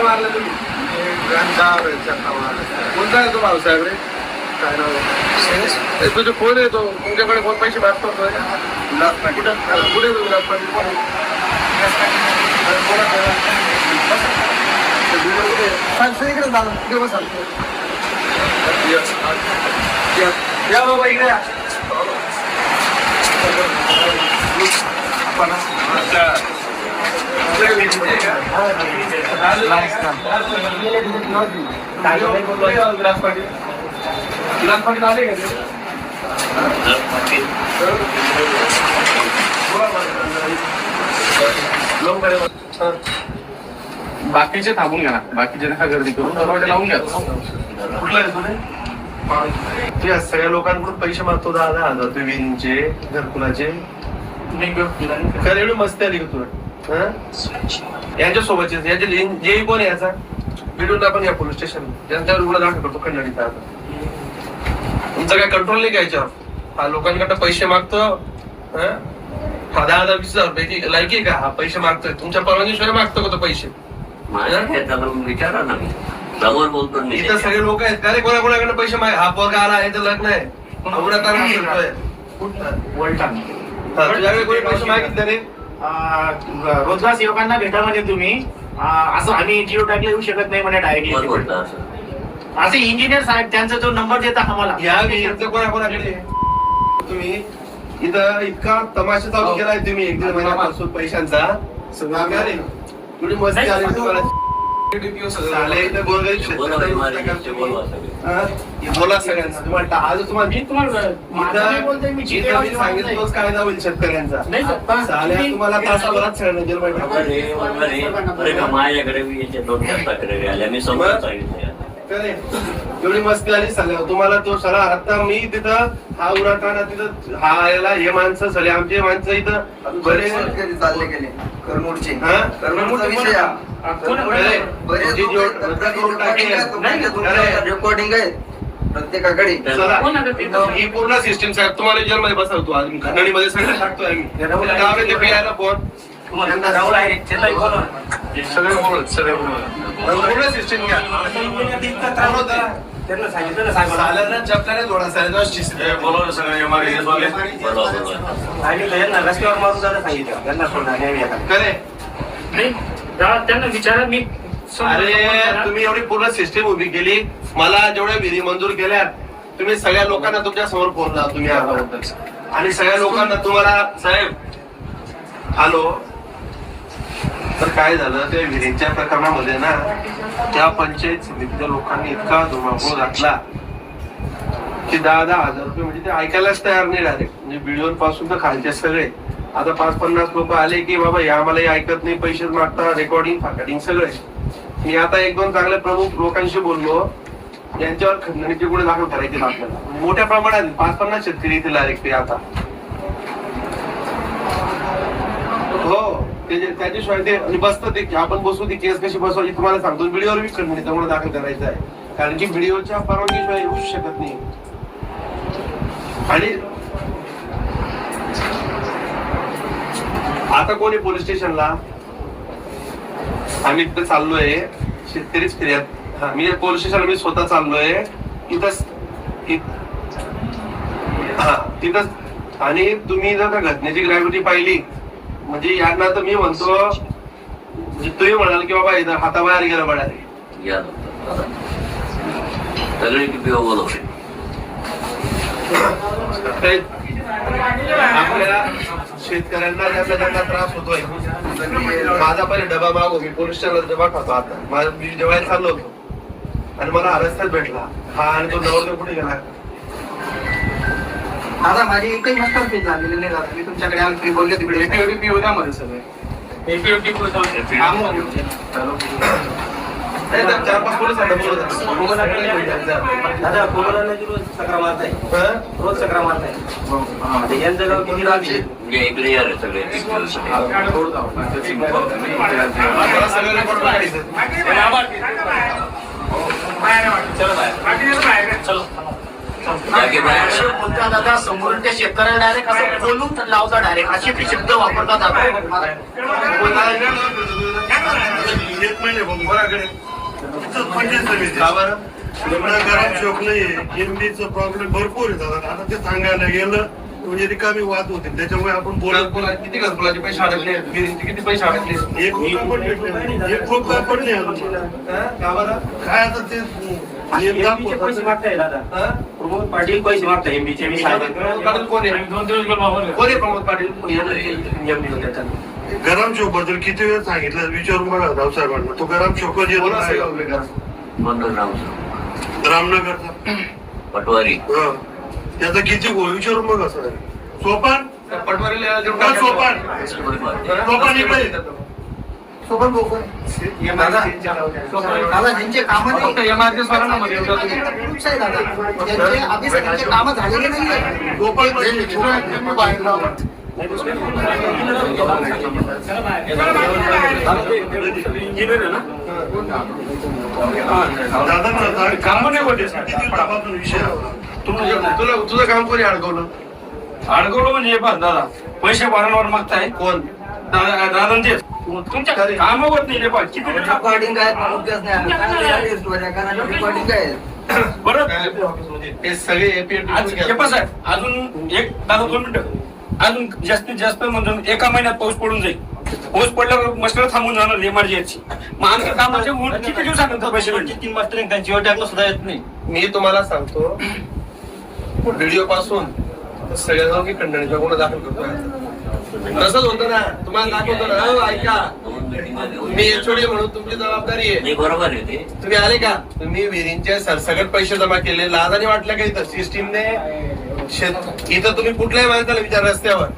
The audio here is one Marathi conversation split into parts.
मारलं तुम्ही कोणता आहे तो भाऊसाहेब रे काय नाव तुझे फोन येतो तुमच्याकडे कोण पैसे मागतो कुठं? कुठे गुलाब पाटील? या. बाबा इकडे या. पाटील आले का ते? बाकीचे थांबून घ्या ना. बाकीचे नका गर्दी करून दरवाजा लावून घ्या. कुठला आहे तुझे तू सगळ्या लोकांकडून पैसे मागतो दहा दहा हजार ते विनचे घरकुलाचे. खरं एवढी मस्ती आली तुला? हं? यांच्या सोबतचे. यांचे जे कोण याचा? भेटून आपण या पोलीस स्टेशन ज्यांच्यावर गुन्हा दाखल करतो खंडणीचा आता. तुमचं काय कंट्रोल नाही का याच्यावर हा लोकांकडे पैसे मागतो हं? हा दहा हजार वीस हजार रुपये लायकी आहे का? हा पैसे मागतोय. तुमच्या परवानगीशिवाय मागतो का तो पैसे? माझ्या त्याला विचारा ना मी. समोर बोलतो मी. इथं सगळे लोक आहेत. अरे कोणा कोणाकडे पैसे माग? हा पोरगा आला लग्न आहे. अवघड कारण करतोय. हा, तुझ्याकडे कोणी पैसे मागितले रे अं, रोजगार सेवकांना भेटा म्हणजे तुम्ही? असं आम्ही जिओ टॅगला येऊ शकत नाही म्हणे कोण डायरेक्टली असं इंजिनियर साहेब त्यांचा जो नंबर देता आम्हाला. या विषयातलं कोणा कोणाकडे तुम्ही इथं इतका तमाशा चालू केलाय तुम्ही एक दीड महिन्यापासून पैशांचा. मस्ती आली तुम्हाला. इथं गोरगरीब बोला बाई, मारे, शेतकरी बोलवा सगळे. हा? बोला सगळ्यांना तुम्हाला आज तुम्हाला मी सांगितलं तोच कायदा होईल शेतकऱ्यांचा. तुम्ही- तुम्हाला तासाभरात सगळ्यांना माझ्याकडे मी समोर. सांगितलं. एवढी मस्ती आली सगळ्या तुम्हाला तो सगळा आता मी तिथं हा उराटाना तिथं हा याला हे माणसं सगळे आमचे माणसं इथं बरे. चालले गेले. करमूडचे. हा? हा. रेकॉर्डिंग आहे प्रत्येकाकडे. ही पूर्ण सिस्टीम साहेब तुम्हाला जेलमध्ये बसवतो आम्ही खंडणीमध्ये सगळं टाकतोय आम्ही. फिरायला फोन सगळे बोलत सगळे बोलत पूर्ण सिस्टीम घ्या. साल्याला चपल्याने थोडा साल्याचा शिस्त- बोलवलं सगळे MRS वाले. बरोबर रस्त्यावर मारून जायला सांगितलं. त्यांना सोडा नाही त्यांना विचारा मी अरे तुम्ही एवढी पूर्ण सिस्टीम उभी केली. मला जेवढ्या विधी मंजूर केल्या तुम्ही सगळ्या लोकांना तुमच्यासमोर फोन लावा तुम्ही आता आणि सगळ्या लोकांना तुम्हाला साहेब. हॅलो. तर काय झालं त्या विहिरीच्या प्रकरणामध्ये ना त्या पंचायत समितीच्या लोकांनी इतका धुमाकूळ घातला की दहा दहा हजार रुपये म्हणजे ते ऐकायलाच तयार नाही डायरेक्ट म्हणजे व्हिडिओ पासून तर खालचे सगळे. आता पाच पन्नास लोक आले की बाबा हे आम्हाला हे ऐकत नाही पैसे मागता रेकॉर्डिंग फाकडिंग सगळे. मी आता एक दोन चांगले प्रमुख लोकांशी बोललो यांच्यावर खंडणीचे गुन्हे दाखल करायचे आपल्याला. मोठ्या प्रमाणात पाच पन्नास शेतकरी येतील डायरेक्ट ते आता. हो. ते जे- ते आणि बसतं ते की आपण बसू ती केस कशी बसवायची तुम्हाला सांगतो. व्हिडिओवर मी खंडणीचा त्यामुळे दाखल करायचं आहे. कारण की व्हिडिओच्या परवानगीशिवाय येऊ शकत नाही. आणि आता कोणी पोलीस स्टेशनला आम्ही इथं चाललोय. शेतकरीच फिर्यात हा मी पोलीस स्टेशनला मी स्वतः चाललोय. इथंच हा तिथंच. आणि तुम्ही जर घटनेची ग्रॅव्हिटी पाहिली म्हणजे यांना तर मी म्हणतो म्हणजे तुम्ही म्हणाल की बाबा इथं हाताबाहेर गेलं बडा या सगळे किती आपल्या शेतकऱ्यांना त्रास होतोय. माझा पहिले डबा मागो मी पोलीस डबा खातो आता. मी जेवायला चाललो होतो आणि मला हा रस्त्यात भेटला. हा आणि तो नवरदेव कुठे गेला? आता माझी एकही मस्तर झालेली नाही दादा. मी तुमच्याकडे आलो तुम्ही बोलले तिकडे. मध्ये सगळे. चार पाच पोलीस आता बोलत आहेत. दादा कोरोनाला जी रोज चक्रा मारताय हं? रोज चक्रा आता यांचं गाव किती सगळे. सगळं. बाहेर. असे बोलता दादा समोरून त्या शेतकऱ्याला डायरेक्ट असं बोलून लावता डायरेक्ट असे ते शब्द वापरतात जातो प्रॉब्लेम भरपूर आता ते सांगायला गेलं म्हणजे रिकामी वाद होते त्याच्यामुळे आपण बोलत बोला किती घरकुलाचे पैसे अडकले किती पैसे अडकले एक रुपया पण भेटले एक रुपया पण नाही काय आता ते? हं? प्रमोद पाटील पैसे मागताय एमपीचे मी प्रमोद पाटील कोण आहे? कोण आहे प्रमोद पाटील? गरम शोकबद्दल किती वेळ सांगितलं? विचारून बघा रावसाहेबांना तो गरम शोक करा? मंगल राम रामनगरचा पटवारी. हं. त्याचा किती गोळ विचारून बघा सर सोपान? हा, सोपान? सोपान इकडे. येतात. सोबत बोकड. दादा दादा ज्यांचे कामं ज्यांचे सगळ्यांचे कामं झालेले नाहीये. गोपाळ तुला- तुझं काम कोणी अडकवलं? अडकवलं म्हणजे हे दादा. पैसे वारंवार मागताय. कोण? दादा दादा तेच तुमच्या कामावर नाही रे पहा किती रेकॉर्डिंग काय मुद्दाच नाही. रेकॉर्डिंग? बरं. सगळे अजून एक दादा दोन मिनिटं. अजून जास्तीत जास्त म्हणजे एका महिन्यात पाऊस पडून जाईल. पाऊस पडल्यावर मस्टर थांबून जाणार एमआरजीएसची मग आमच्या कामाचे ऊन किती दिवसानंतर पैसे भेटतील तीन मास्टर त्यांची टाकलं सुद्धा येत नाही. मी तुम्हाला सांगतो व्हिडिओ पासून सगळ्या जाऊन की खंडणीचा गुन्हा दाखल करतो तसंच होतं ना तुम्हाला दाखवतो ना. हो, ऐका. मी एचओडी म्हणून तुमची जबाबदारी आहे. नाही बरोबर आहे ते. तुम्ही आले का? तुम्ही विहिरींचे सरसकट पैसे जमा केले. लाजाने वाटलं का इथं? सिस्टीमने? शेत इथं तुम्ही कुठल्याही माणसाला विचार रस्त्यावर.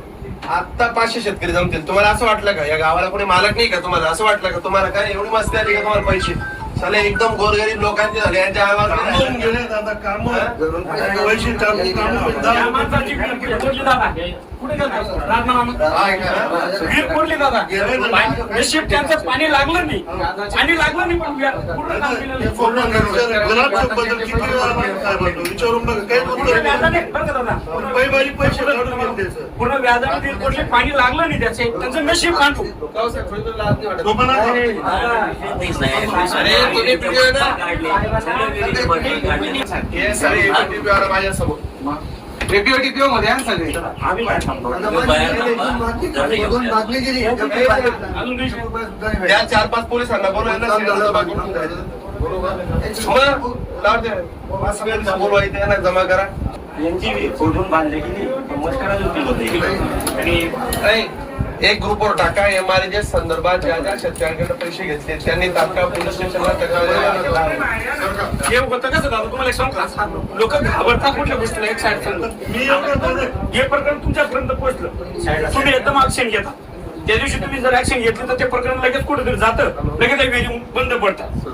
आता पाचशे शेतकरी जमतील. तुम्हाला असं वाटलं का? या गावाला कोणी मालक नाही का तुम्हाला? असं वाटलं का तुम्हाला? काय एवढी मस्ती आली का तुम्हाला पैसे? चाले एकदम गोरगरीब लोकांचे झाले. यांच्या आवाज गेले दादा काम. पैसे कुठे. वीर पडली दादा. त्यांचं पाणी लागलं नाही. पाणी लागलं नाही पण पूर्ण काम उत्तर पूर्ण व्याजाने वीर पडले पाणी लागलं नाही त्याचे. त्यांचं नशीब नाही. अरे, तुम्ही व्हिडिओ ना. सगळे विहिरी पडले, काढले. हे सगळे. आम्ही बाहेर बातमी थांबा. बातमी- जरा येऊ द्या. बातमी केली. अजून काही त्या चार पाच पोलिसांना बोलवायला बोलवायचं यांना जमा करा. यांची खोदून बांधले की नाही? मस्करा होती होते आणि नाही, एक ग्रुपवर टाका एमआरजे संदर्भात ज्या ज्या शेतकऱ्यांकडे पैसे घेतले त्यांनी तात्काळ पोलीस स्टेशनला हे होतं कसं दादा तुम्हाला एक लोक घाबरतात कुठल्या गोष्टीला एक साईड सांगतो मी हे प्रकरण तुमच्यापर्यंत पोहोचलं. तुम्ही एकदम ऍक्शन घेता. त्या दिवशी तुम्ही जर ऍक्शन घेतली तर ते प्रकरण लगेच कुठेतरी जातं. लगेच बंद पडतात.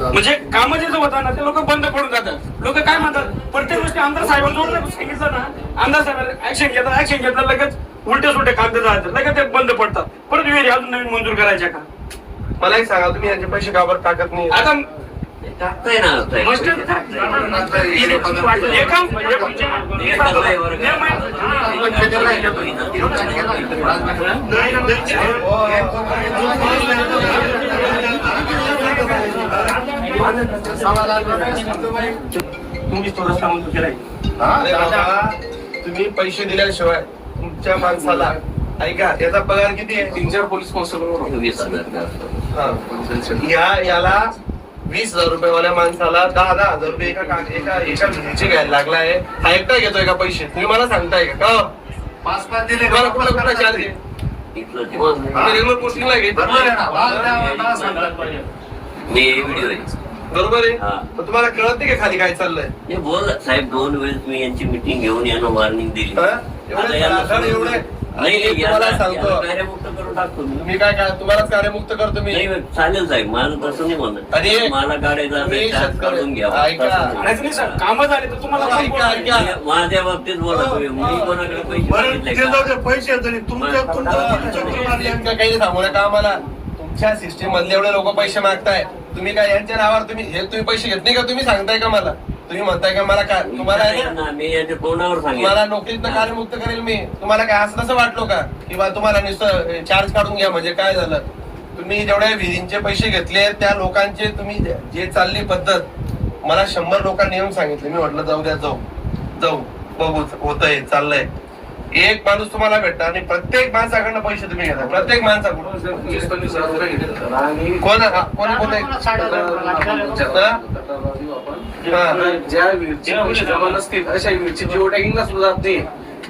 म्हणजे काम जे जे होतं ना ते लोक बंद पडून जातात. लोक काय म्हणतात? प्रत्येक गोष्टी आमदार साहेबांजवळ सांगितलं ना आमदार ऍक्शन घेतात ऍक्शन घेतलं लगेच उलटे सुलटे कागद जातात लगेच ते बंद पडतात. परत वेरी अजून नवीन मंजूर करायच्या का? मला एक सांगा तुम्ही यांचे पैसे काबर टाकत नाही? आता टाकताय ना साहेब. मस्त एका तुम्ही तो रस्ता म्हणतो केलाय तुम्ही पैसे दिल्याशिवाय तुमच्या माणसाला ऐका याचा पगार किती आहे तीन चार पोलीस कॉन्स्टेबल वीस हजार रुपये. हा. या याला वीस हजार रुपयेवाल्या माणसाला दहा दहा हजार रुपये एका का- एका एका भिंतीचे घ्यायला लागलाय हा एकटा घेतोय का पैसे तुम्ही मला सांगताय का का हो? पाच पाच दिले तुम्हाला कुठला कुठला चार्ज आहे इथलं ते. तुम्ही रेग्युलर पोस्टिंगला घे बरोबर आहे ना वाद द्यावा, मला सांगतात पाहिजे. मी व्हिडिओ आहे बरोबर आहे हा. पण तुम्हाला कळत नाही का खाली काय चाललंय हे बोल साहेब दोन वेळेस मी यांची मिटिंग घेऊन यांना वॉर्निंग दिली हा? एवढे तुम्हाला सांगतो मी काय काय तुम्हालाच कार्यमुक्त करतो मी नाही चालेल साहेब माझं तसं नाही म्हणत अरे, मला काढायचं काढून सर कामं झाले तर तुम्हाला माझ्या बाबतीत बोला तुम्ही मी कोणाकडे पैसे तुमच्या काही सांगू नका आम्हाला तुमच्या सिस्टीम मधले एवढे लोक पैसे मागताय तुम्ही काय यांच्या नावावर तुम्ही हे तुम्ही पैसे घेत नाही का? तुम्ही सांगताय का मला? तुम्ही म्हणताय का मला काय? तुम्हाला आहे ना, ना, मी याच्या तोंडावर तुम्हाला सांगेन नोकरीतनं कार्यमुक्त करेल मी. तुम्हाला काय असं तसं वाटलो का? किंवा तुम्हाला नुसतं चार्ज काढून घ्या म्हणजे काय झालं? तुम्ही जेवढ्या विधींचे पैसे घेतले त्या लोकांचे तुम्ही जे- जे चालली पद्धत मला शंभर लोकांनी येऊन सांगितले. मी म्हटलं जाऊ द्या जाऊ. जाऊ. बघू होतंय चाललंय. एक माणूस तुम्हाला भेटता आणि प्रत्येक माणसाकडनं पैसे तुम्ही घेता. प्रत्येक माणसाकडून. वीस पंचवीस हजार रुपये घेतले तर आणि कोण हा? कोण बोलत ज्या पैसे जमा नसतील अशा वीरची जिओ टॅगिंगला सुद्धा जात नाही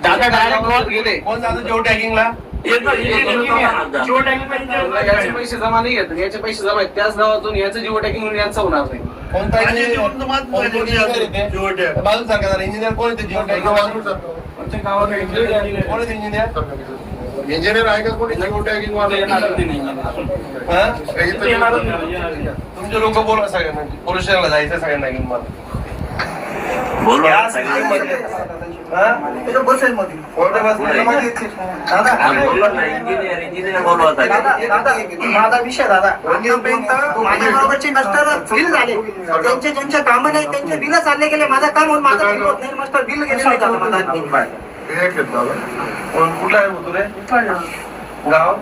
दादा direct गेले कोण जातं टॅगिंगला. जिओ टॅगिंग पाहिजे. याचे पैसे जमा नाही घेत याचे पैसे जमा आहेत त्याच गावातून याचं जिओ टॅगिंग म्हणून यांचं होणार नाही. कोणता माझं कोण. येते? जेवण आहे. बाजून सांगा इंजिनियर कोण येते जिओ टॅगिंग प्रत्येक गावात कोण आहे. इंजिनियर इंजिनियर आहे का कोणी? टॅगिंग तुमचे लोक बोला सगळ्यांना. पोलीस स्टेशनला जायचं सगळ्यांना घेऊन मला. माझा विषय दादा. आतापर्यंत माझ्या बरोबरचे मास्टर बिल झाले. त्यांचे ज्यांचे कामं नाही त्यांचे बिल चालले गेले. माझं काम होऊन माझं बिल होत नाही. मास्टर बिल गेले माझा. कोण कुठला आहे तू रे गाव?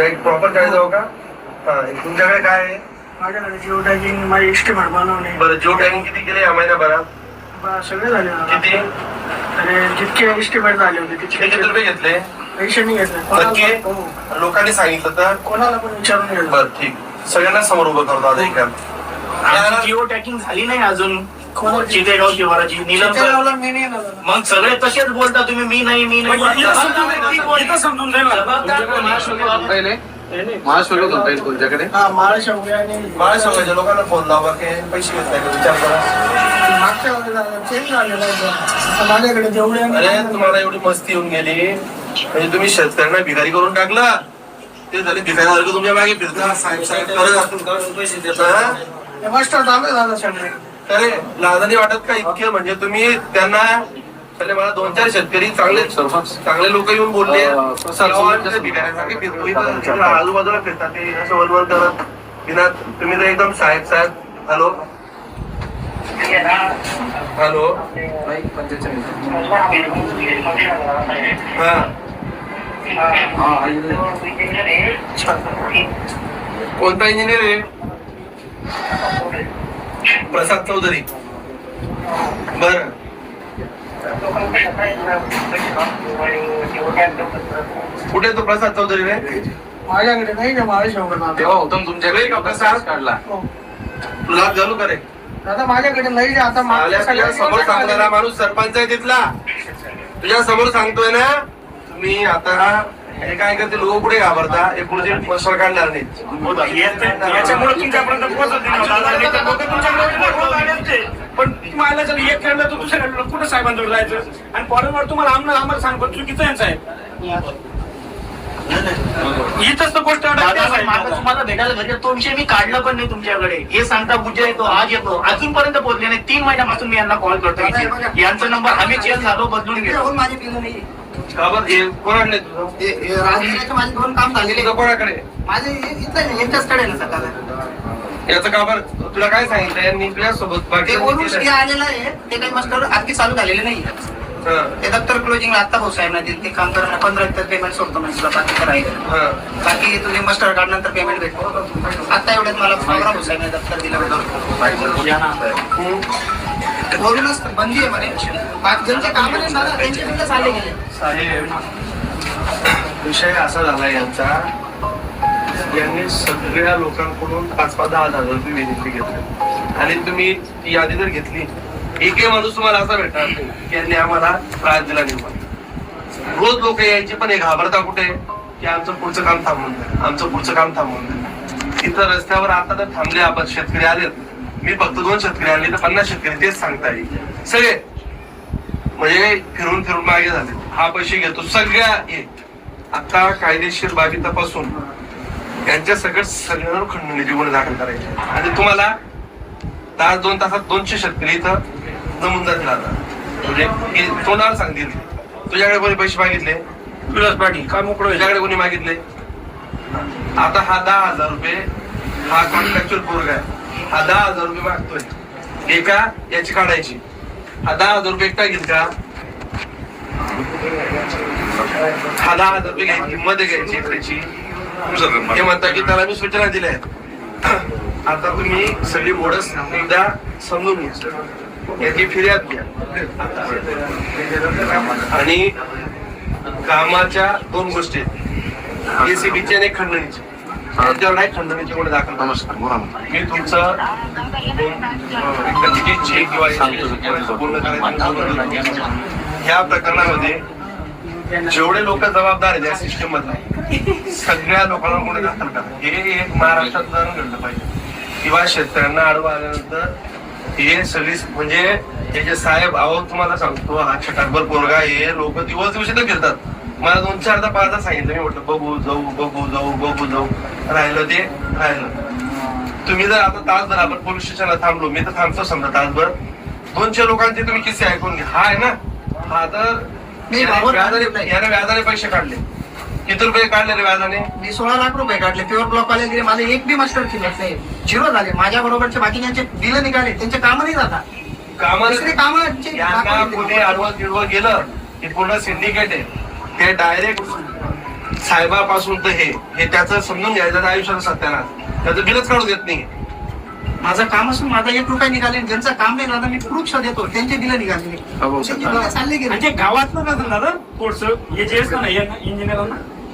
एक प्रॉपर चाळीस जाऊ का? हा तुमच्याकडे काय आहे? माझ्याकडे जिओ टॅगिंग माझी एस्टिमेट बनवणे बरं जिओ टॅगिंग किती केले या महिन्याभरात? बा- सगळे झाले मला. किती? आणि जितके एस्टिमेट झाले होते किती तितके रुपये घेतले? पैसे नाही घेतले. नक्की? कोणाला हो. लोकांनी सांगितलं तर? कोणाला पण विचारून घेतलं बरं ठीक. सगळ्यांना समोर उभं करतो आता एक आमची जिओ टॅकिंग झाली नाही अजून. चितेगाव शिवाराची निलम चितेगावला मी नाही. मग सगळे तसेच बोलता तुम्ही. मी नाही मी नाही जाईल ना. पहिले महाशिवरात होता येईल तुमच्याकडे? हा वगैरे आणि मला सांगायच्या लोकांना फोन लावा की पैसे घेत नाही का? विचार करा. मागच्या चेंज झालेलं आहे माझ्याकडे जेवढे अरे तुम्हाला एवढी मस्ती येऊन गेली. म्हणजे तुम्ही शेतकऱ्यांना भिकारी करून टाकला. ते झाले भिकारीसारखं तुमच्या मागे फिरता साहेब साहेब करत पैसे देता. मास्टर चालू झालं सगळे. अरे लाजानी वाटत का इतके? म्हणजे तुम्ही त्यांना पहिले मला दोन चार शेतकरी चांगले चांगले लोक येऊन बोलले. आजूबाजूला फिरतात ते असं वनवन करत. बिना तुम्ही तर एकदम साहेब साहेब हॅलो. हॅलो. हा. कोणता इंजिनियर आहे? प्रसाद चौधरी. बर. कुठे तो प्रसाद चौधरी रे? माझ्याकडे नाही महाराष्ट्र वगैरे तेव्हा होतं ना तुमच्याकडे का प्रसाद काढला. तुला चालू करे दादा माझ्याकडे नाही आता सगळ्या समोर सांगणारा माणूस सरपंच आहे तिथला. तुझ्या समोर सांगतोय ना तुम्ही आता हे काय करते लोक पुढे घाबरता. हे पुढचे मसर काढणार नाही याच्या- याच्यामुळे तुमच्यापर्यंत पोहोचत नाही. नाही. पण तुम्हाला जर एक खेळलं तर दुसऱ्या कुठं साहेबांजवळ जायचं? आणि फॉरेनवर तुम्हाला आम्हाला आम्हाला सांग पण चुकीचं यांचं आहे इथंच तर गोष्ट साहेब. माझं तुम्हाला भेटायला घरी तो विषय मी काढला पण नाही तुमच्याकडे. हे सांगता उद्या येतो आज येतो. अजूनपर्यंत पोहोचले नाही. तीन महिन्यापासून मी यांना कॉल करतो यांचा नंबर आम्ही चेंज झालो बदलून इथे गेलो होऊन माझे हे कोणाकडे तुझं? राजगिराचे माझे दोन काम झालेले. तुझं कोणाकडे माझे यांच्याचकडे ना याचं का बरं? तुला काय सांगितलं यांनी तुझ्या सोबत ते वरून आलेलं आहे. ते काही मास्टर आणखी चालू झालेले नाही ते दप्तर क्लोजिंग आता भाऊ साहेब दिले ते काम करा पंधरा तर पेमेंट सोडतो म्हणजे तुला बाकी करायचं बाकी तुझे मास्टर कार्ड नंतर पेमेंट भेटतो. आता एवढ्यात मला पंधरा भाऊ साहेब दप्तर दिलं वरूनच बंदी आहे म्हणे. बाकी ज्यांचे काम नाही दादा त्यांचे चालले गेले. साहेब विषय असा झाला यांचा. यांनी सगळ्या लोकांकडून पाच पाच दहा हजार रुपये विनंती घेतली. आणि तुम्ही यादी जर घेतली. एक माणूस तुम्हाला असा भेटणार नाही की यांनी आम्हाला त्रास दिला निर्माण रोज लोक यायचे पण हे घाबरता कुठे? की आमचं पुढचं काम थांबून द्या आमचं पुढचं काम थांबून द्या तिथं रस्त्यावर आता तर थांबले आपण शेतकरी आलेत. मी फक्त दोन शेतकरी आले तर पन्नास शेतकरी तेच सांगता येईल. सगळे. म्हणजे फिरून फिरून मागे झाले. हा पैसे घेतो. सगळ्या हे. आता कायदेशीर बाबी तपासून. यांच्या सगळं सगळ्यांवर खंडणी गुन्हे दाखल करायचे. आणि तुम्हाला तास दोन तासात दोनशे शेतकरी इथं नमून जातील आता. म्हणजे तोंडावर सांगतील तुझ्याकडे कोणी पैसे मागितले? विलास पाटील काय मोकळं? तुझ्याकडे कोणी मागितले? आता हा दहा हजार रुपये हा कॉन्ट्रॅक्च्युअल पोरगा आहे. हा दहा हजार रुपये मागतोय. एका याची काढायची. हा दहा हजार रुपये एकटा घेईल का? हा दहा हजार रुपये घ्यायची किंमत घ्यायची एकट्याची हे म्हणता की त्याला मी सूचना दिल्या आहेत. आता तुम्ही सगळी मोडस एकदा समजून घ्या याची फिर्याद घ्या. आणि कामाच्या दोन गोष्टी एसीबीची आणि खंडणीची. त्यांच्यावर नाही खंडणीची गुन्हे दाखल नमस्कार मी तुमचं एकदा चेक किंवा SCB पूर्ण करायचं ह्या प्रकरणामध्ये जेवढे लोक जबाबदार आहेत या सिस्टम मधले सगळ्या लोकांना गुन्हे दाखल करा. हे एक महाराष्ट्रात घडलं पाहिजे. किंवा शेतकऱ्यांना आडवं आल्यानंतर हे सगळी म्हणजे हे जे साहेब अहो तुम्हाला सांगतो हा छटाकभर पोरगा हे लोक दिवस दिवशी तर फिरतात. मला दोन चारदा पाचदा सांगितलं मी म्हटलं बघू जाऊ बघू जाऊ बघू जाऊ. राहिलं ते राहिलं. तुम्ही जर आता तासभर आपण पोलीस स्टेशनला थांबलो मी तर थांबतो समजा तासभर. दोनशे लोकांचे तुम्ही किस्से ऐकून घ्या. हा आहे ना? हा तर. याने व्याजाने पैसे काढले. किती रुपये काढले रे व्याजाने? मी सोळा लाख रुपये काढले. प्युअर ब्लॉक वाले गेले माझे एक बी मास्टर शिल्लक नाही. झिरो झाले. माझ्या बरोबरचे बाकीच्यांचे बिल निघाले त्यांचे काम नाही जातात. कामाला दुसरे कामाचे यांना. कुठे गेलं की पूर्ण सिंडिकेट आहे. ते डायरेक्ट साहेबापासून तर हे हे त्याचं समजून घ्यायचं त्या आयुष्याचं सत्यानाश त्याचं बिलच काढू देत नाही. माझं काम असून माझा एक रुपया निघाले ज्यांचं काम नाही झालं मी प्रूफ देतो. त्यांचे बिल निघाले. त्यांचे बिलं चालले गेले. ते गावातलं कसं दादा थोडस हे जे असतं ना यांना इंजिनियर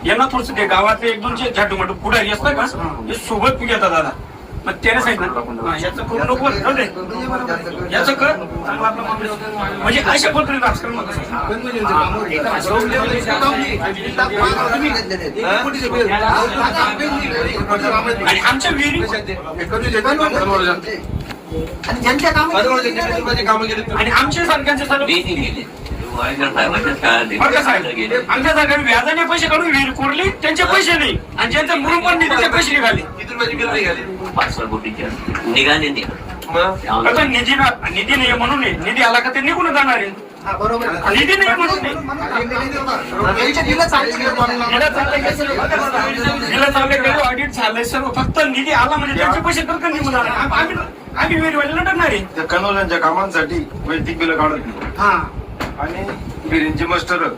यांना थोडस ते गावातले एक दोन झाटू माटू पुढारी असतं का ते सोबत घेतात दादा. मग त्याने सांगितलं हा, याचं करू नको. याचं कर. चांगला आपला. म्हणजे अशा पद्धतीने राजकारण होत असतं. आणि आमच्या विहिरी आणि ज्यांच्या काम कामं केली आणि आमच्या सारख्यांचे सर्व व्याजाने पैसे काढून विहीर कोरली त्यांचे पैसे नाही. आणि ज्यांचं मुलं पण नाही त्यांचे पैसे निघाले. किती रुपयाची बिल निघाली पाच सहा कोटीच्या निघाले नाही निधी ना निधी नाही म्हणून नाही. निधी आला का ते निघून जाणार आहे. हा, बरोबर. आहे. निधी नाही म्हणून ऑडिट झालंय सर्व. फक्त निधी आला म्हणजे त्यांचे पैसे तर निघून आम्ही आम्ही विहिरीवाल्याला टाकणार आहे. कामांसाठी वैयक्तिक बिलं काढत नाही हा. आणि विहिरींची मस्टर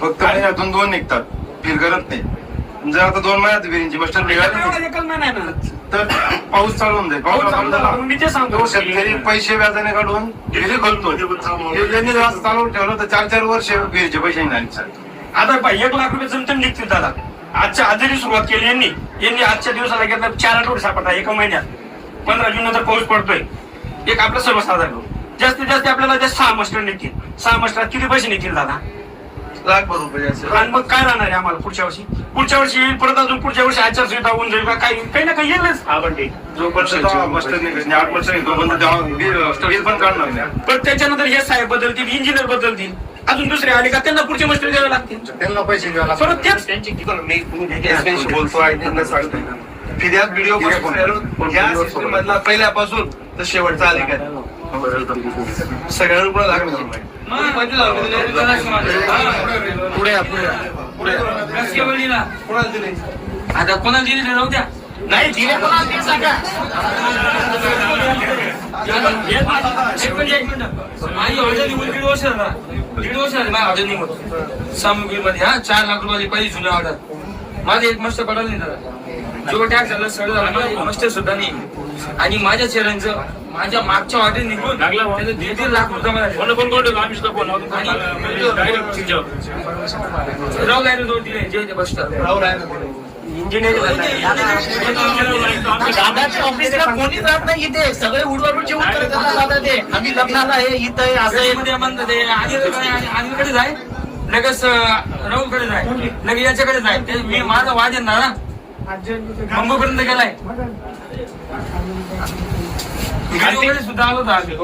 फक्त महिन्यातून दोन निघतात. फिर करत नाही. जर आता दोन महिन्यात विहिरींची मस्टर निघाली तर पाऊस चालू होऊन जाईल. पाऊस सांगतो. शेतकरी पैसे व्याजाने काढून विहिरी खोलतो ज्यांनी व्याज चालवून ठेवलं तर चार चार वर्ष विहिरीचे पैसे सर आता पाय एक लाख रुपये जमतं निघतील दादा. आजच्या आजारी सुरुवात केली यांनी. यांनी आजच्या दिवसाला घेतला चार आठवडे सापडला एका महिन्यात. पंधरा जून नंतर पाऊस पडतोय. एक आपलं सर्वसाधारण. जास्तीत जास्त आपल्याला ते सहा मस्टर निघतील. सहा मस्टरात किती पैसे निघतील दादा? लाखभर रुपये असेल आणि मग काय राहणार आहे आम्हाला पुढच्या वर्षी? पुढच्या वर्षी येईल परत अजून पुढच्या वर्षी आचारसंहिता होऊन जाईल का काही काही ना काही येईलच. मस्टर नाही आठ वर्ष तोपर्यंत तेव्हा बिल बिल पण काढणार नाही. पण त्याच्यानंतर हे साहेब बदलतील इंजिनियर बदलतील. अजून दुसरे आले का त्यांना पुढचे मस्टर द्यावे लागतील. त्यांना पैसे द्यावे परत तेच. मी तुम्ही बोलतो आहे त्यांना सांगतो फिर्याद व्हिडिओ या मधला पहिल्यापासून तर शेवटचा अधिकारी सगळ्यांना पुढे लागणार या, पुढे पुढे कोणाला दिले आता कोणाला दिली ते जाऊ द्या नाही दिले कोणाला दिले सांगा एक मिनिट एक मिनिट माझी ऑर्डर निघून दीड वर्ष झाला दीड वर्ष माझी ऑर्डर निघून सामुग्रीमध्ये हा चार लाख रुपये पहिली जुन्या ऑर्डर माझे एक मस्त पडलं नाही दादा जो टॅक्स झाला सड झाला. सुद्धा नाही. आणि माझ्या चेहऱ्यांचं माझ्या मागच्या ऑर्डर निघून त्याचं दीड दीड लाख रुपये मला कोण कोण आम्ही सुद्धा कोण? राव दोन दिले जे बस राहुल आहे. ना पुढे. दादाच्या ऑफिसला कोणीच राहत नाही इथे. सगळे उडवाडून जेवण करत येतात दादा ते. आम्ही लग्नाला आहे इथं आहे असं आहे. म्हणतात ते जाय लगेच राहुलकडे जाय लगेच याच्याकडे जाय ते मी माझा वाद आहे ना मुंबईपर्यंत गेलाय. सुद्धा आलो होतो रुपये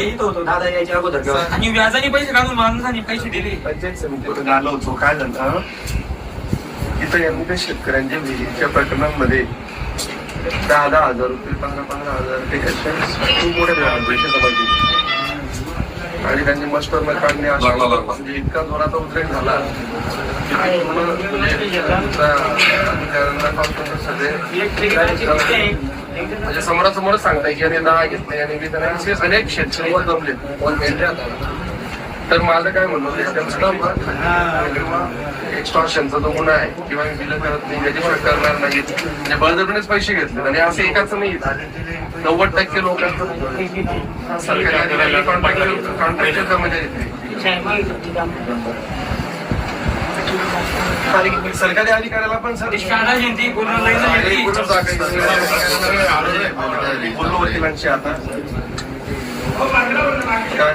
इथं होतो दादा यायच्या अगोदर आणि व्याजाने पैसे काढून माणसाने पैसे दिले. पंचायत समितीकडून आलो होतो काय झालं? हं? इथं यांनी त्या शेतकऱ्यांच्या विहिरीच्या प्रकरणांमध्ये दहा दहा हजार रुपये पंधरा पंधरा हजार ते कसे? खूप मोठ्या प्रमाणात पैसे जमा केले. आणि त्यांनी मस्टर काढणे अशा म्हणजे इतका जोराचा उद्रेक झाला. म्हणजे म्हणजे समोरासमोरच सांगताय की यांनी दहा घेतले आणि मी त्यांना अनेक शेतकरी जमले तर माझं काय म्हणणं एक्स्टॉर्शनचा जो गुन्हा आहे किंवा मी बिलं करत नाही त्याच्यामुळे करणार नाही म्हणजे बळजबरीनेच पैसे घेतले आणि असं एकाच नाही. नव्वद टक्के लोकांचं कॉन्ट्रॅक्टर कर्मचारी. सरकारी अधिकाऱ्याला पण सर वकिलांशी आता. काय?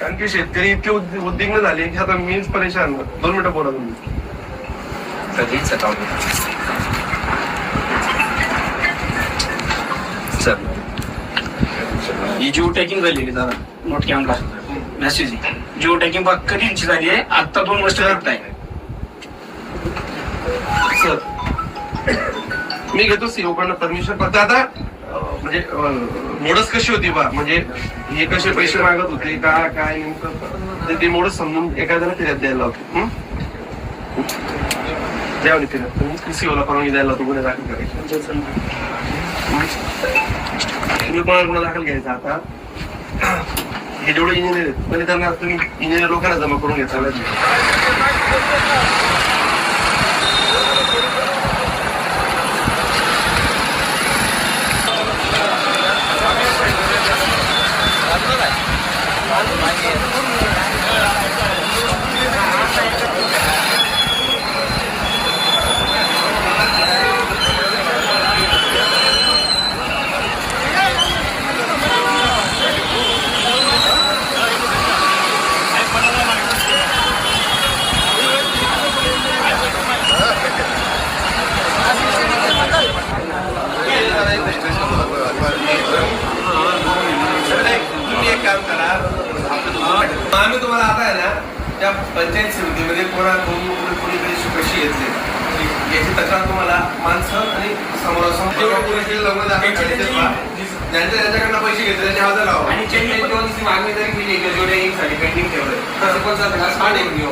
कारण की शेतकरी इतके उद्- उद्विग्न झाले की आता मीच परेशान दोन मिनिटं बोला तुम्ही. ही जिओ टॅकिंग झालेली दादा नोट घ्या का मेसेज जिओ टॅकिंग बघ कधी यांची झाली आहे. आता दोन वर्ष करताय. सर. मी घेतो सीओ कडनं परमिशन. फक्त आता म्हणजे मोडस कशी होती बा? म्हणजे हे कसे पैसे मागत होते का काय नेमकं? म्हणजे ते- मोडस समजून एखाद्याला फिर्याद द्यायला होते हं? द्यावं फिर्याद. तुम्ही सीओला परवानगी द्यायला होतो गुन्हे दाखल करायचे. तुम्ही कोणाला गुन्हा दाखल घ्यायचा आता? हे जेवढे इंजिनियर आहेत पण त्यांना तुम्ही इंजिनियर लोकांना जमा करून घेतला तुम्ही एक काम करा आम्ही तुम्हाला आता आहे ना त्या पंचायत समितीमध्ये कोणा कोणी कोणीकडे कशी येते याची तक्रार तुम्हाला माणसं आणि समोरासमोर जेवढे पोलीस लग्न दाखल करायचे बा, ज्यांच्या ज्यांच्याकडनं पैसे घेतले त्यांनी हजर लावा आणि त्यांची मागणी जरी